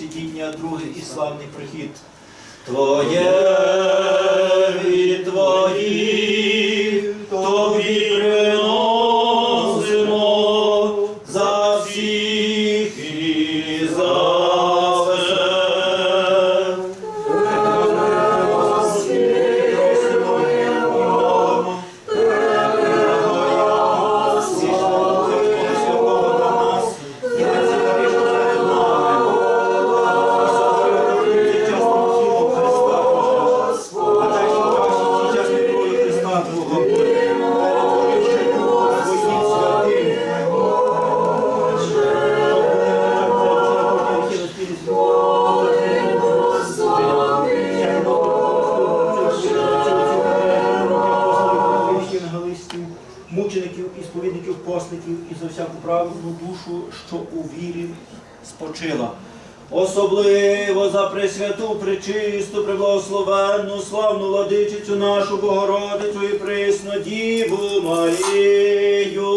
сидіння, другий і славний прихід. Твоє і твоїх Мучеників і сповідників, посликів і за всяку праведну душу, що у вірі спочила. Особливо за пресвяту, пречисту, преблагословенну, славну владичицю нашу Богородицю і присну Діву Марію.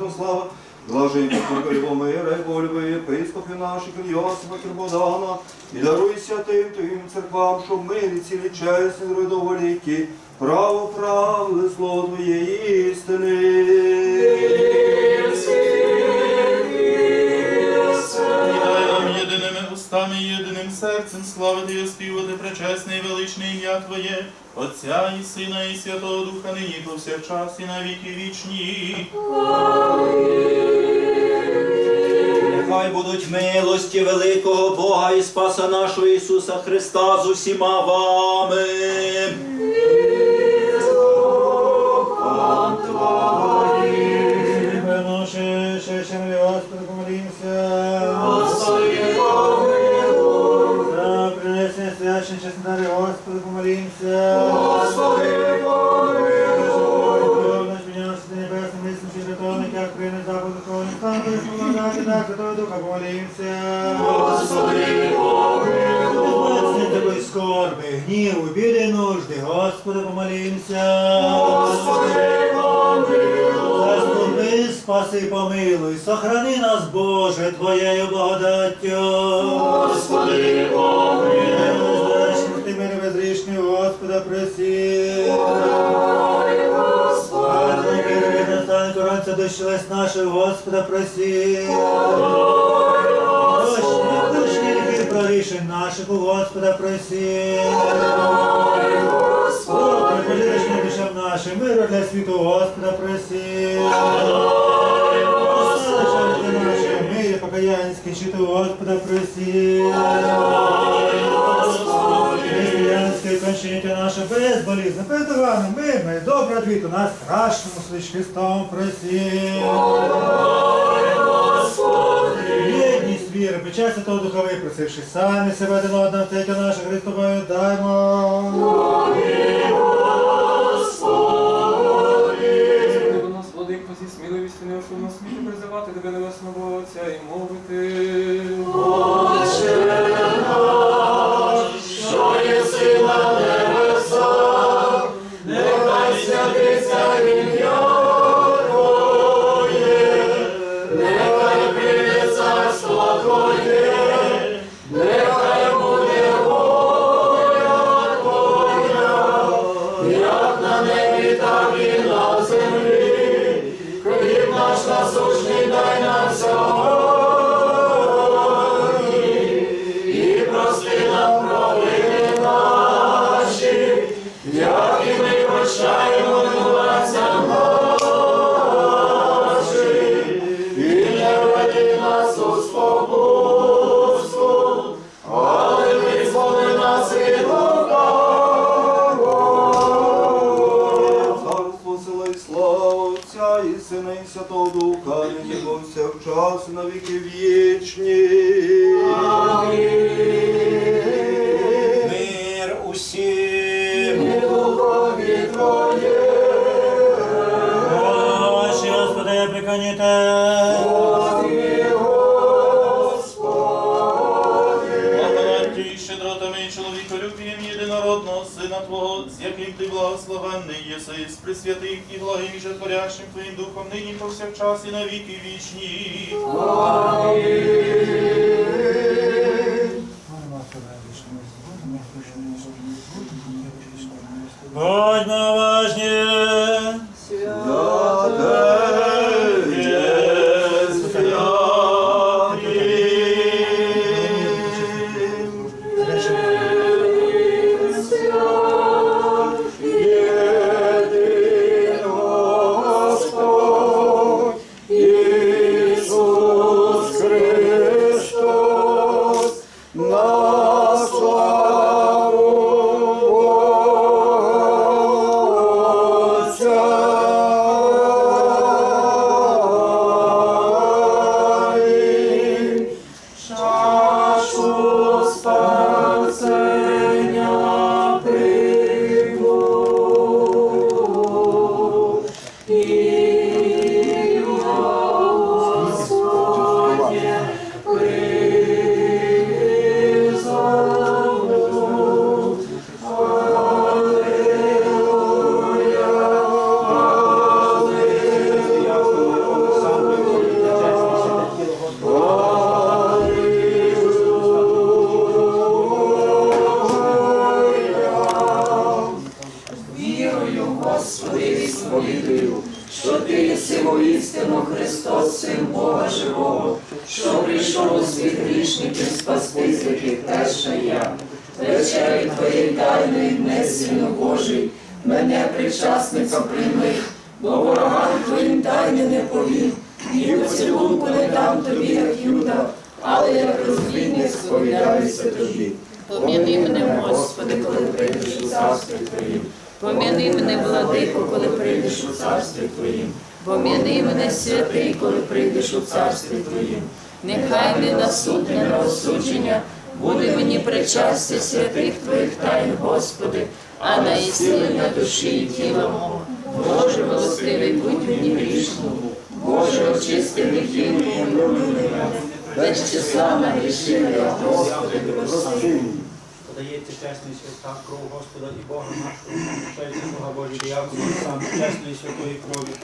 Наш Святослава, блаженні Петра Любомира, і Больби, єпископів наших, Йосифа Кирбодана, і даруй святим Твоїм церквам, щоб ми і цілі чесні, родоволіки, право правили слово Твоєї істини. Устами єдиним серцем славити і співати пречесне і величне ім'я Твоє, Отця і Сина, і Святого Духа, нині повсякчас, і на віки вічні. Нехай будуть милості великого Бога і Спаса нашого Ісуса Христа з усіма вами. Так, Святого Духа, помолімся. Господи, помилуй. Скорби, гніву, біди, нужди, Господи, помолімся. Господи. Заступи, спаси, помилуй, сохрани нас, Боже, Твоєю благодаттю. Господи, помилуй. Ти мене безрішний, Господа, просі. Настане весь наших, Господа, просі. Дощ, дощ гріхи прорішень наших, у Господа, просі. Господи, душам нашим, миру для світу, Господа, просі. Мирі покаянське, щиту, Господа, просі. Християнське кончиття наше безболізне, передоване, мирне, і добре відвіту на страшному слич Христом просі. ой, причастя того духа випросивши, самі себе один одного, втеча наша Христовою даймо. Нас, сміливістю не ошовно сміти призивати тебе небесного Отця і мовити. Святого Духа, нині повсякчас час на віки вічні. Мир усім. Духові Твоє, Ваші, Господи, приконіте. Благословенний єси, з присвятим і благий же творящим Твоїм Духом, нині повсякчас і на віки вічні. Будьмо Тайної дне, Сину Божий, мене причасниця прийми, бо ворогам Твоїм тайни не повім, і поцілунку не дам тобі, як Юда, але як розбійник сповідаюся тобі. Пом'яни мене, Господи, коли прийдеш у царстві Твоїм. пом'яни мене, владико, коли прийдеш у царстві Твоїм. пом'яни мене, святий, коли прийдеш у царстві Твоїм. нехай не на суд, не на розсудження буде мені причастя святих Твоїх тайн, Господи, а на ісцілення душі і тіла мого. Боже милостивий, будь мені грішному. Боже, очисти гріхів мої, без числа нагрішив я, Господи, прости. Подається чесний свята кров Господа і Бога нашого, Бога Божий дияволу, сам чесної святої крові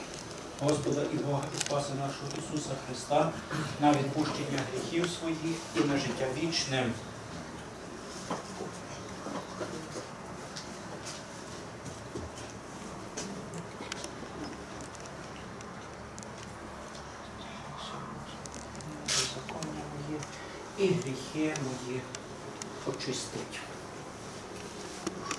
Господа і Бога і Спаса нашого Ісуса Христа на відпущення гріхів своїх і на життя вічне. І гріхи мої очистить.